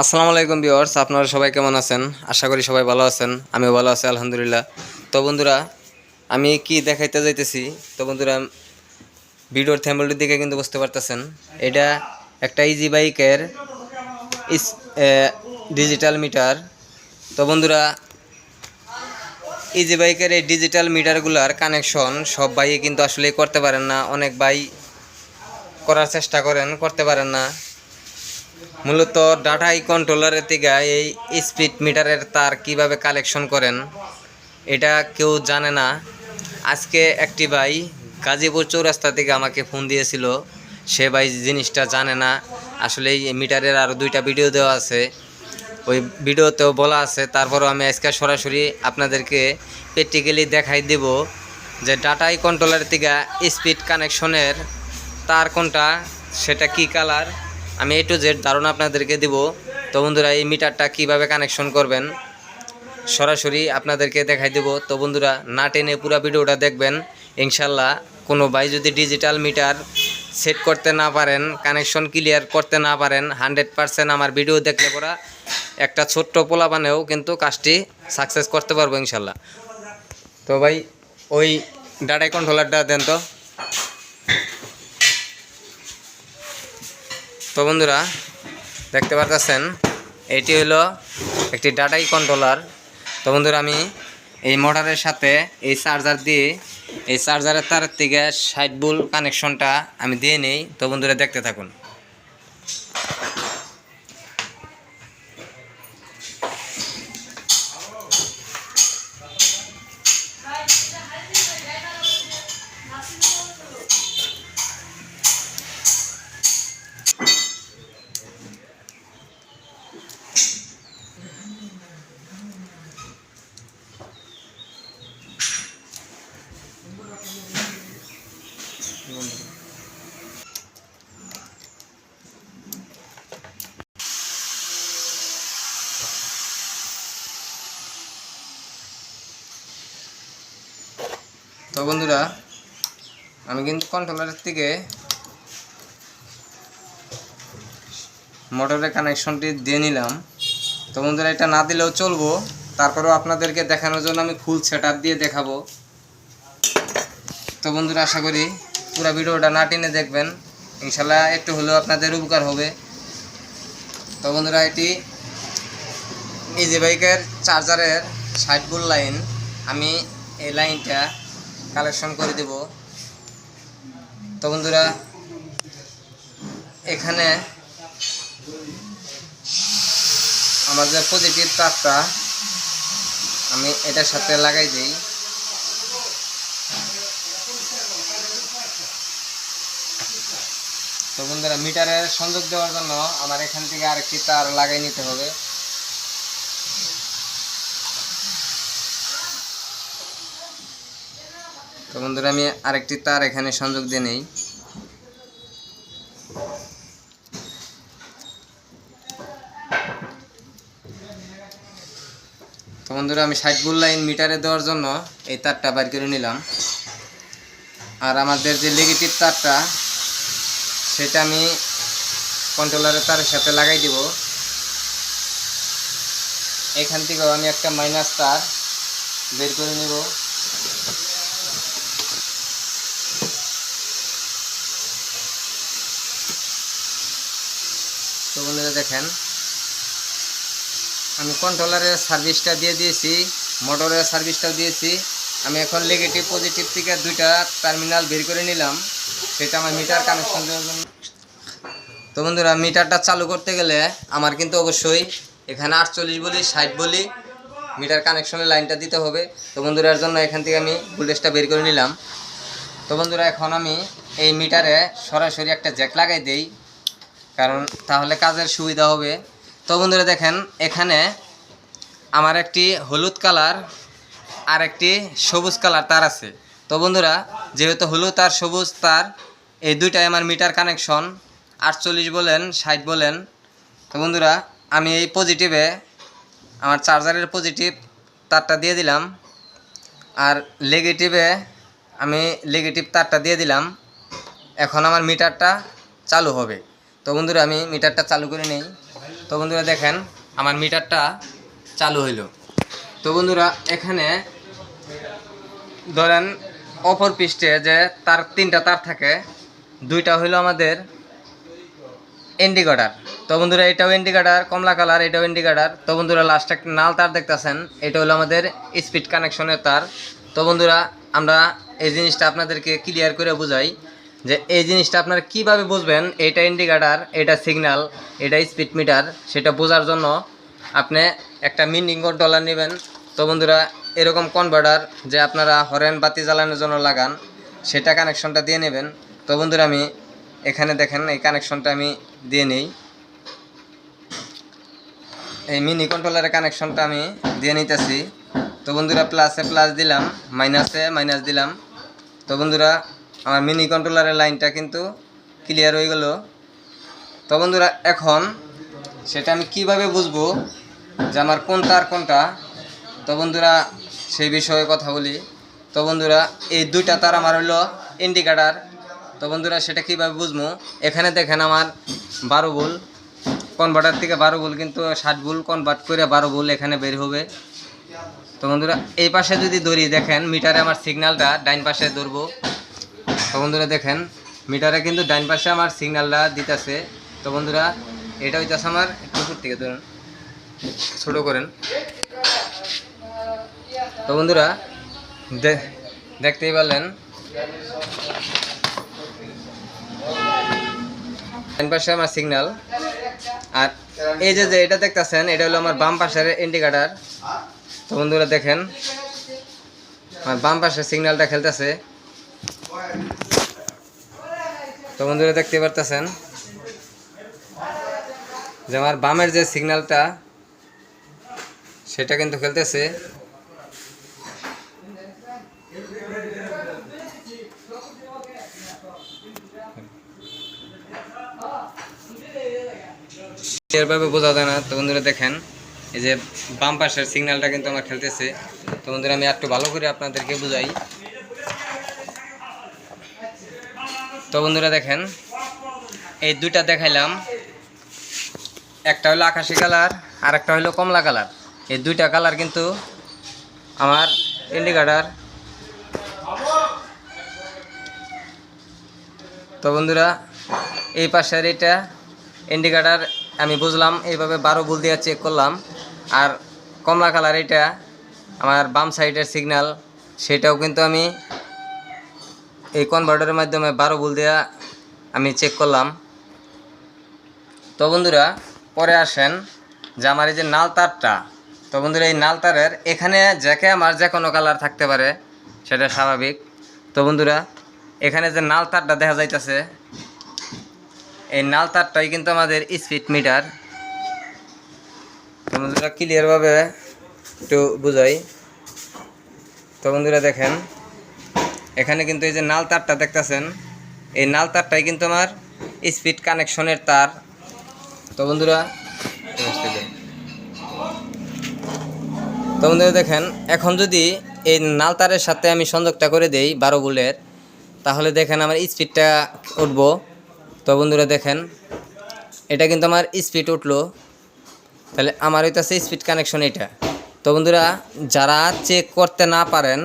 আসসালামু আলাইকুম ভিউয়ার্স, আপনারা সবাই কেমন আছেন? আশা করি সবাই ভালো আছেন, আমিও ভালো আছি, আলহামদুলিল্লাহ। তো বন্ধুরা, আমি কি দেখাইতে যাইতেছি? তো বন্ধুরা, ভিডিওর থ্যাম্বলটির দিকে কিন্তু বুঝতে পারতেছেন, এটা একটা ইজি বাইকের ডিজিটাল মিটার তো বন্ধুরা ইজি বাইকের এই ডিজিটাল মিটারগুলার কানেকশন সব বাইকে কিন্তু আসলে করতে পারেন না, অনেক বাই করার চেষ্টা করেন, করতে পারেন না। মূলত ডাটা কন্ট্রোলারের থেকে এই স্পিড মিটারের তার কীভাবে কালেকশন করেন, এটা কেউ জানে না। আজকে একটি ভাই গাজীপুর চৌরাস্তা থেকে আমাকে ফোন দিয়েছিল, সে ভাই জিনিসটা জানে না। আসলে এই মিটারের আরও দুইটা ভিডিও দেওয়া আছে। ওই ভিডিওতেও বলা আছে, তারপরও আমি আজকে সরাসরি আপনাদেরকে প্র্যাকটিক্যালি দেখাই দেব যে ডাটা আই কন্ট্রোলারের থেকে স্পিড কানেকশনের তার কোনটা, সেটা কি কালার আমি এ টু জেড ধারণা আপনাদেরকে দিব। তো বন্ধুরা, এই মিটারটা কীভাবে কানেকশন করবেন? সরাসরি আপনাদেরকে দেখাই দেব। তো বন্ধুরা, না টেনে পুরো ভিডিওটা দেখবেন। ইনশাল্লাহ কোনো ভাই যদি ডিজিটাল মিটার সেট করতে না পারেন কানেকশন ক্লিয়ার করতে না পারেন হান্ড্রেড পারসেন্ট আমার ভিডিও দেখলে পরা একটা ছোট্ট পোলা বানেও কিন্তু কাজটি সাকসেস করতে পারব ইনশাল্লাহ তো ভাই, ওই ডাটা কন্ট্রোলারটা দেন তো। তো বন্ধুরা, দেখতে পারতেছেন, এটি হলো একটি ডাটাই কন্ট্রোলার তো বন্ধুরা, আমি এই মোটরের সাথে এই চার্জার দিয়ে, এই চার্জারের তারের থেকে সাইড বুল কানেকশনটা আমি দিয়ে নেই। তো বন্ধুরা, দেখতে থাকুন। তো বন্ধুরা, আমি কিন্তু কন্ট্রোলারের থেকে মোটরের কানেকশনটি দিয়ে নিলাম। তো বন্ধুরা, এটা না দিলেও চলবো। তারপরেও আপনাদেরকে দেখানোর জন্য আমি ফুল সেট দিয়ে দেখাবো। তো বন্ধুরা, আশা করি পুরো ভিডিওটা না টেনে দেখবেন। ইনশাল্লাহ একটু হলেও আপনাদের উপকার হবে। তো বন্ধুরা, এটি ইজি বাইকের চার্জারের ষাট বুল লাইন আমি এই লাইনটা কালেকশন করে দেব। তো বন্ধুরা, এখানে আমার যে পজিটিভ তারটা আমি এটার সাথে লাগাই দিই। তো বন্ধুরা, মিটারের সংযোগ দেওয়ার জন্য আমার এখান থেকে আরেকটি তার লাগাই নিতে হবে। তো বন্ধুরা, আমি আরেকটি তার এখানে সংযোগ দিয়ে নেই। তো বন্ধুরা, আমি ষাট বুল লাইন মিটারে দেওয়ার জন্য এই তারটা বাইর করে নিলাম। আর আমাদের যে নেগেটিভ তারটা সেটা আমি কন্ট্রোলারের তারের সাথে লাগাই দিব। এখান থেকেও আমি একটা মাইনাস তার বের করে নেব। তো বন্ধুরা দেখেন, আমি কন্ট্রোলারের সার্ভিসটা দিয়ে দিয়েছি মোটরের সার্ভিসটাও দিয়েছি। আমি এখন নেগেটিভ পজিটিভ থেকে দুইটা টার্মিনাল বের করে নিলাম। সেটা আমার মিটার কানেকশন দেওয়ার জন্য। তো বন্ধুরা মিটারটা চালু করতে গেলে আমার কিন্তু অবশ্যই এখানে আটচল্লিশ বলি, ষাট বলি মিটার কানেকশনের লাইনটা দিতে হবে। তো বন্ধুরার জন্য এখান থেকে আমি ভোল্টেজটা বের করে নিলাম। তো বন্ধুরা, এখন আমি এই মিটারে সরাসরি একটা জ্যাক লাগাই দেই, কারণ তাহলে কাজের সুবিধা হবে। তো বন্ধুরা, দেখেন এখানে আমার একটি হলুদ কালার আর একটি সবুজ কালার তার আছে। তো বন্ধুরা, যেহেতু হলুদ আর সবুজ, তার এই দুইটাই আমার মিটার কানেকশন আটচল্লিশ বলেন, ষাট বলেন। তো বন্ধুরা, আমি এই পজিটিভে আমার চার্জারের পজিটিভ তারটা দিয়ে দিলাম। আর নেগেটিভে আমি নেগেটিভ তারটা দিয়ে দিলাম। এখন আমার মিটারটা চালু হবে। তো বন্ধুরা, আমি মিটারটা চালু করে নেই। তো বন্ধুরা, দেখেন, আমার মিটারটা চালু হইল। তো বন্ধুরা, এখানে ধরেন অপর পৃষ্ঠে যে তার তিনটা তার থাকে, দুইটা হইল আমাদের ইন্ডিকেটার তো বন্ধুরা, এটাও ইন্ডিকেটার কমলা কালার, এটাও ইন্ডিকেটার তো বন্ধুরা লাস্ট একটা নাল তার দেখতেছেন, এটা হলো আমাদের স্পিড কানেকশনের তার। তো বন্ধুরা, আমরা এই জিনিসটা আপনাদেরকে ক্লিয়ার করে বুঝাই যে এই জিনিসটা আপনারা কীভাবে বুঝবেন, এটা ইন্ডিকেটার এটা সিগন্যাল এটা স্পিড মিটার সেটা বোঝার জন্য আপনি একটা মিনিং ডলার নেবেন। তো বন্ধুরা এরকম কনভার্টার যে আপনারা হরেন বাতি জ্বালানোর জন্য লাগান, সেটা কানেকশনটা দিয়ে নেবেন। তো বন্ধুরা, আমি এখানে দেখেন, এই কানেকশনটা আমি দিয়ে নেই। এই মিনি কন্ট্রোলারের কানেকশনটা আমি দিয়ে নিতেছি। তো বন্ধুরা প্লাসে প্লাস দিলাম মাইনাসে মাইনাস দিলাম। তো বন্ধুরা, আমার মিনি কন্ট্রোলারের লাইনটা কিন্তু ক্লিয়ার হয়ে গেল। তো বন্ধুরা, এখন সেটা আমি কীভাবে বুঝব যে আমার কোনটা আর কোনটা? তো বন্ধুরা সেই বিষয়ে কথা বলি। তো বন্ধুরা, এই দুইটা তার আমার হলো ইন্ডিকেটার তো বন্ধুরা, সেটা কীভাবে বুঝব? এখানে দেখেন আমার বারো বুল কনভার্টার থেকে বারো বুল কিন্তু ষাট বুল কনভার্ট করে বারো বুল এখানে বের হবে। তো বন্ধুরা, এই পাশে যদি ধরি, দেখেন মিটারে আমার সিগন্যালটা ডাইন পাশে ধরবো। তো বন্ধুরা, দেখেন মিটারে কিন্তু ডাইন পাশে আমার সিগন্যালটা দিতেছে। তো বন্ধুরা, এটা হইতেছে আমার একটু থেকে ধরুন। ছোটো করেন। তো বন্ধুরা দেখতেই পারলেন। পাশে আমার সিগন্যাল আর এই যে যে এটা দেখতেছেন, এটা হলো আমার বাম পাশের ইন্ডিকেটার তো বন্ধুরা, দেখেন, আমার বাম পাশের সিগন্যালটা খেলতেছে। তো বন্ধুরা, দেখতে পারতেছেন যে আমার বামের যে সিগন্যালটা সেটা কিন্তু খেলতেছে। এরভাবে বোঝা যায় না। তো বন্ধুরা দেখেন, এই যে বাম পাশের সিগন্যালটা কিন্তু আমার খেলতেছে। তো বন্ধুরা আমি একটু ভালো করে আপনাদেরকে বুঝাই। তো বন্ধুরা দেখেন, এই দুইটা দেখাইলাম। একটা হলো আকাশি কালার আর একটা হলো কমলা কালার। এই দুইটা কালার কিন্তু আমার ইন্ডিকেটার তো বন্ধুরা, এই পাশের এটা ইন্ডিকেটার আমি বুঝলাম, এইভাবে বারো বুল দিয়ে চেক করলাম। আর কমলা কালার এটা আমার বাম সাইডের সিগন্যাল সেটাও কিন্তু আমি এই কনভার্টারের মাধ্যমে বারো বুল দেওয়া আমি চেক করলাম। তো বন্ধুরা, পরে আসেন যে আমার এই যে নাল তারটা, তো বন্ধুরা, এই নাল তারের এখানে যাকে আমার যে কোনো কালার থাকতে পারে, সেটা স্বাভাবিক। তো বন্ধুরা, এখানে যে নাল তারটা দেখা যাইতেছে এই নাল তারটাই কিন্তু আমাদের স্পিড মিটার। তো বন্ধুরা ক্লিয়ারভাবে একটু বুঝাই। তো বন্ধুরা, দেখেন, এখানে কিন্তু এই যে নাল তারটা দেখতেছেন, এই নাল তারটাই কিন্তু আমার স্পিড কানেকশনের তার। তো বন্ধুরা তো বন্ধুরা, দেখেন, এখন যদি এই নাল তারের সাথে আমি সংযোগটা করে দেই বারো বুলের তাহলে দেখেন আমার স্পিডটা উঠবো। তো বন্ধুরা দেখেন, এটা কিন্তু আমার স্পিড উঠল। তাহলে আমার হইতেছে স্পিড কানেকশন এটা তো বন্ধুরা, যারা চেক করতে না পারেন,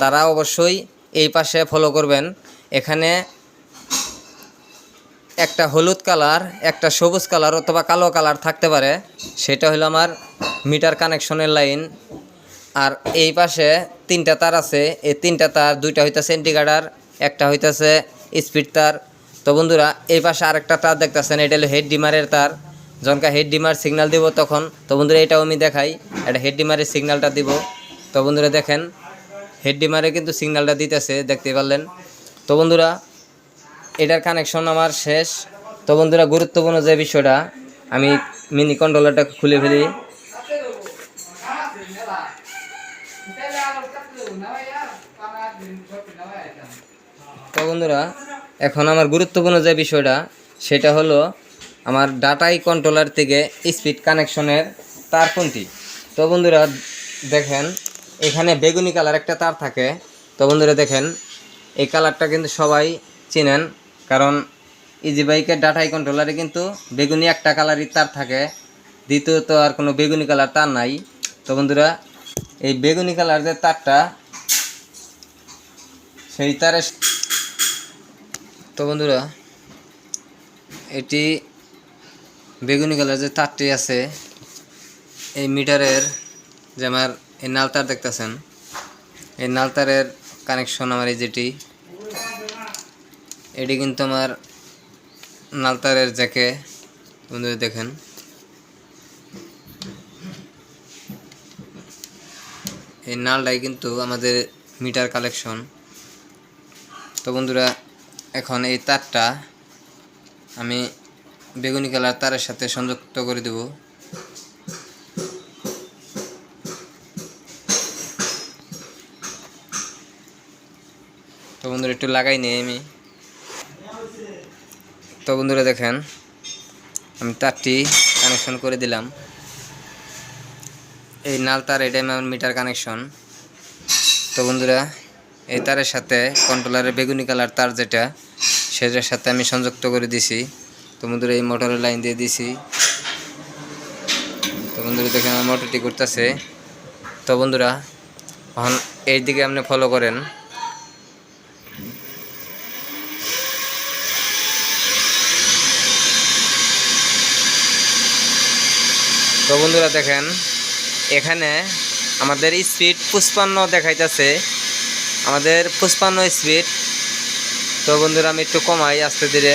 তারা অবশ্যই এই পাশে ফলো করবেন। এখানে একটা হলুদ কালার একটা সবুজ কালার অথবা কালো কালার থাকতে পারে। সেটা হলো আমার মিটার কানেকশনের লাইন আর এই পাশে তিনটা তার আছে। এই তিনটা তার দুইটা হইতেছে ইন্ডিকেটার একটা হইতেছে স্পিড তার। তো বন্ধুরা, এই পাশে আরেকটা তার দেখতেছেন, এটা হলো হেড ডিমারের তার। যখনকা হেড ডিমার সিগন্যাল দিব তখন, তো বন্ধুরা, এটাও আমি দেখাই, এটা হেড ডিমারের সিগন্যালটা দিব। তো বন্ধুরা, দেখেন হেড ডিমারে কিন্তু সিগন্যালটা দিতেছে, দেখতে পারলেন। তো বন্ধুরা, এটার কানেকশন আমার শেষ। তো বন্ধুরা, গুরুত্বপূর্ণ যে বিষয়টা, আমি মিনি কন্ট্রোলারটা খুলে ফেলি। তো বন্ধুরা এখন আমার গুরুত্বপূর্ণ যে বিষয়টা, সেটা হলো আমার ডাটাই কন্ট্রোলার থেকে স্পিড কানেকশনের তার কোনটি? তো বন্ধুরা, দেখেন, এখানে বেগুনি কালার একটা তার থাকে। তো বন্ধুরা, দেখেন, এই কালারটা কিন্তু সবাই চিনেন, কারণ ইজি বাইকের ডাটাই কন্ট্রোলারে কিন্তু বেগুনি একটা কালারই তার থাকে। দ্বিতীয়ত আর কোনো বেগুনি কালার তার নাই। তো বন্ধুরা, এই বেগুনি কালার যে তারটা সেই তারে তো বন্ধুরা, এটি বেগুনি কালার যে তারটি আছে, এই মিটারের যে আমার এই নালতার দেখতেছেন, এই নালতারের কানেকশন আমার এই যেটি, এটি কিন্তু আমার নালতারের জ্যাকে, বন্ধুরা দেখেন। এই নালটাই কিন্তু আমাদের মিটার কালেকশন। তো বন্ধুরা এখন এই তারটা আমি বেগুনি কালার তারের সাথে সংযুক্ত করে দেব। তো বন্ধুরা, একটু লাগাই নিই আমি। তো বন্ধুরা, দেখেন, আমি তারটি কানেকশন করে দিলাম। এই নাল তার এটাই আমার মিটার কানেকশন তো বন্ধুরা এই তারের সাথে কন্ট্রোলারের বেগুনি কালার তার যেটা, সেটার সাথে আমি সংযুক্ত করে দিছি। তো এই মোটরের লাইন দিয়ে দিছি। তো বন্ধুরা, দেখেন আমার মোটরটি করতেছে তো বন্ধুরা, এখন এই দিকে আপনি ফলো করেন। তো বন্ধুরা, দেখেন, এখানে আমাদের স্পিড পুষ্পান্ন দেখাইতেছে। আমাদের পুষ্পান্ন স্পিড তো বন্ধুরা, আমি একটু কমাই আস্তে ধীরে।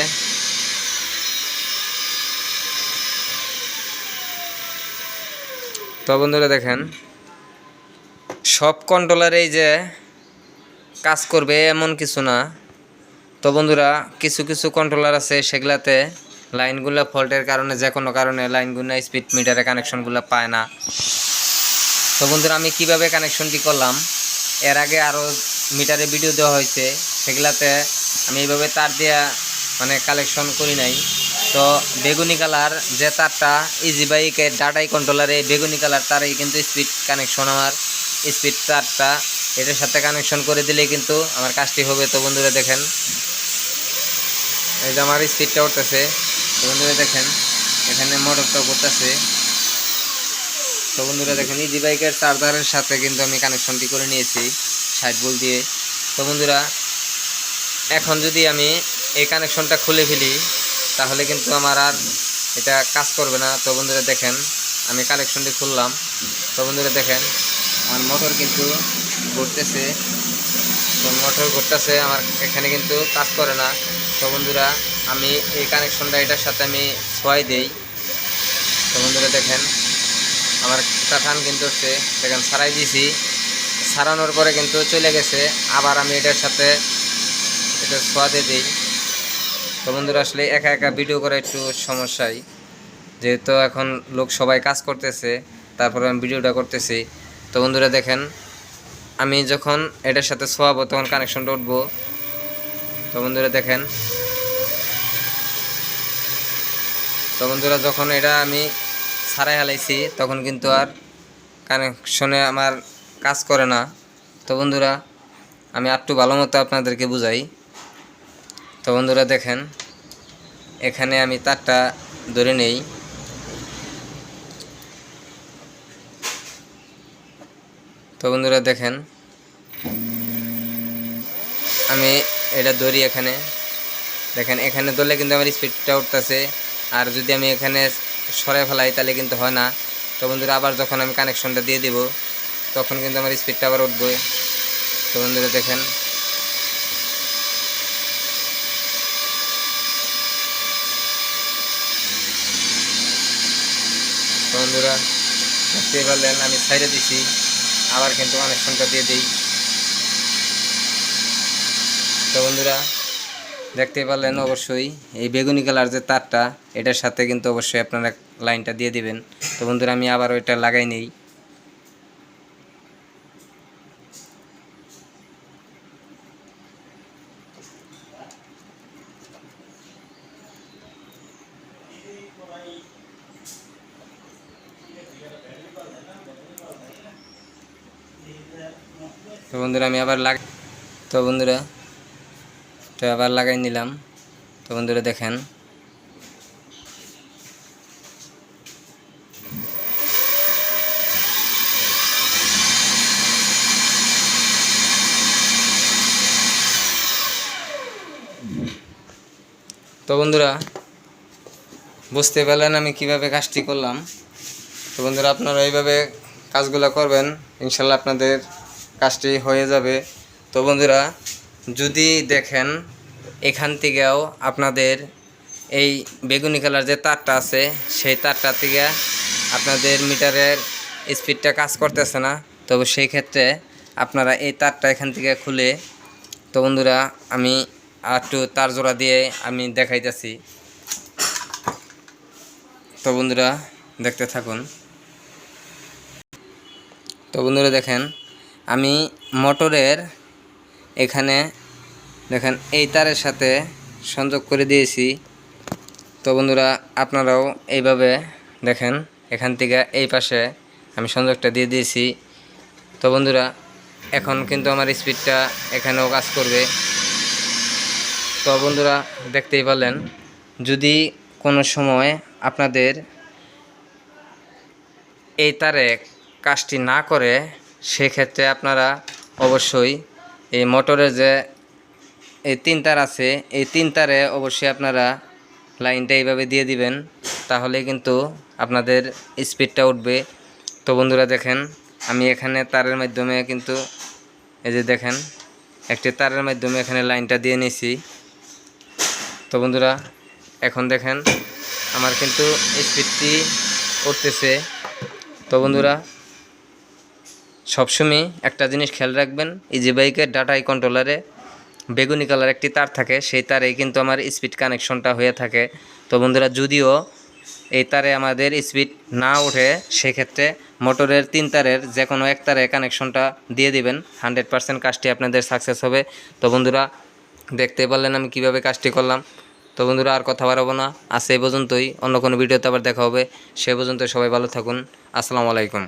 তো বন্ধুরা দেখেন, সব কন্ট্রোলারেই যে কাজ করবে এমন কিছু না। তো বন্ধুরা, কিছু কিছু কন্ট্রোলার আছে সেগুলাতে লাইনগুলো ফল্টের কারণে, যে কোনো কারণে লাইনগুলো স্পিড মিটারে কানেকশনগুলো পায় না। তো বন্ধুরা, আমি কীভাবে কানেকশনটি করলাম? এর আগে আরও মিটারে ভিডিও দেওয়া হয়েছে, সেগুলাতে আমি এইভাবে তার দেওয়া মানে কালেকশন করি নাই। তো বেগুনি কালার যে তারটা ইজি বাইকের ডাটাই কন্ট্রোলারে বেগুনি কালার তারই কিন্তু স্পিড কানেকশন আমার। স্পিড তারটা, এটার সাথে কানেকশন করে দিলে কিন্তু আমার কাজটি হবে। তো বন্ধুরা দেখেন, এই যে আমার স্পিডটা উঠতেছে। তো বন্ধুরা দেখেন, এখানে মোটরটা করতেছে তো বন্ধুরা দেখেন ইজি বাইকের চার্জারের সাথে কিন্তু আমি কানেকশনটি করে নিয়েছি। ষাট বল দিয়ে। তো বন্ধুরা, এখন যদি আমি এই কানেকশনটা খুলে ফেলি, তাহলে কিন্তু আমার আর এটা কাজ করবে না। তো বন্ধুরা দেখেন, আমি কানেকশনটি খুললাম। তো বন্ধুরা দেখেন, আমার মোটর কিন্তু ঘুরতেছে। তো মোটর ঘুরতেছে, আমার এখানে কিন্তু কাজ করে না। তো বন্ধুরা, আমি এই কানেকশনটা এটার সাথে আমি ছয় দেই। তো বন্ধুরা দেখেন, আমার টাকান কিন্তু হচ্ছে, দেখেন সারাই দিয়েছি। সারানোর পরে কিন্তু চলে গেছে। আবার আমি এটার সাথে এটা সোয়াদে দিই। তো বন্ধুরা, আসলে একা একা ভিডিও করা একটু সমস্যাই। যেহেতু এখন লোক সবাই কাজ করতেছে, তারপরে আমি ভিডিওটা করতেছি। তো বন্ধুরা, দেখেন, আমি যখন এটার সাথে সোয়াবো, তখন কানেকশনটা উঠবো। তো বন্ধুরা, দেখেন। তো বন্ধুরা, যখন এটা আমি ছাড়াই হালাইছি, তখন কিন্তু আর কানেকশনে আমার কাজ করে না। তো বন্ধুরা, আমি একটু ভালো মতো আপনাদেরকে বুঝাই। তো বন্ধুরা, দেখেন, এখানে আমি তারটা ধরে নেই। তো বন্ধুরা, দেখেন, আমি এটা ধরি এখানে। দেখেন, এখানে ধরলে কিন্তু আমার স্পিডটা উঠতেছে। আর যদি আমি এখানে সরে ফেলাই, তাহলে কিন্তু হয় না। তো বন্ধুরা, আবার যখন আমি কানেকশনটা দিয়ে দেব তখন কিন্তু আমার স্পিডটা আবার উঠবে। তো বন্ধুরা দেখেন। বন্ধুরা দেখতে পারলেন, আমি সাইডে দিছি। আবার কিন্তু কানেকশনটা দিয়ে দিই। তো বন্ধুরা দেখতে পারলেন অবশ্যই, এই বেগুনি কালার যে তারটা, এটার সাথে কিন্তু অবশ্যই আপনারা লাইনটা দিয়ে দিবেন। তো বন্ধুরা, আমি আবার ওইটা লাগাই নেই। বন্ধুরা, আমি আবার লাগাই তো বন্ধুরা তো আবার লাগাই নিলাম। তো বন্ধুরা, দেখেন। তো বন্ধুরা, বুঝতে পারলেন আমি কীভাবে কাজটি করলাম। তো বন্ধুরা, আপনারা এইভাবে কাজগুলো করবেন। ইনশাল্লাহ আপনাদের কাজটি হয়ে যাবে। তো বন্ধুরা, যদি দেখেন, এখান থেকেও আপনাদের এই বেগুনি কালার যে তারটা আছে, সেই তারটা থেকে আপনাদের মিটারের স্পিডটা কাজ করতেছে না। তবে সেই ক্ষেত্রে আপনারা এই তারটা এখান থেকে খুলে, তো বন্ধুরা, আমি একটু তার জোড়া দিয়ে আমি দেখাইতেছি। তো বন্ধুরা, দেখতে থাকুন। তো বন্ধুরা, দেখেন আমি মোটরের এখানে, দেখেন এই তারের সাথে সংযোগ করে দিয়েছি। তো বন্ধুরা, আপনারাও এইভাবে দেখেন, এখান থেকে এই পাশে আমি সংযোগটা দিয়ে দিয়েছি। তো বন্ধুরা, এখন কিন্তু আমার স্পিডটা এখানেও কাজ করবে। তো বন্ধুরা, দেখতেই পারলেন, যদি কোনো সময় আপনাদের এই তারে কাজটি না করে সেক্ষেত্রে আপনারা অবশ্যই এই মোটরের যে এই তিন তার আছে, এই তিন তারে অবশ্যই আপনারা লাইনটা এইভাবে দিয়ে দিবেন, তাহলে কিন্তু আপনাদের স্পিডটা উঠবে। তো বন্ধুরা দেখেন, আমি এখানে তারের মাধ্যমে কিন্তু, এই যে দেখেন, একটি তারের মাধ্যমে এখানে লাইনটা দিয়ে নিয়েছি তো বন্ধুরা, এখন দেখেন, আমার কিন্তু স্পিডটি উঠতেছে। তো বন্ধুরা সবসময় একটা জিনিস খেয়াল রাখবেন ইজি বাইকের ডাটা আই কন্ট্রোলারে বেগুনি কালার একটি তার থাকে, সেই তারে কিন্তু আমার স্পিড কানেকশনটা হয়ে থাকে। তো বন্ধুরা, যদিও এই তারে আমাদের স্পিড না ওঠে, সেক্ষেত্রে মোটরের তিন তারের যে কোনো এক তারে কানেকশনটা দিয়ে দিবেন। হান্ড্রেড পার্সেন্ট কাজটি আপনাদের সাকসেস হবে। তো বন্ধুরা, দেখতে পারলেন আমি কীভাবে কাজটি করলাম। তো বন্ধুরা, আর কথা বাড়াবো না। আজ এই পর্যন্তই। অন্য কোনো ভিডিওতে আবার দেখা হবে। সে পর্যন্ত সবাই ভালো থাকুন। আসসালামু আলাইকুম।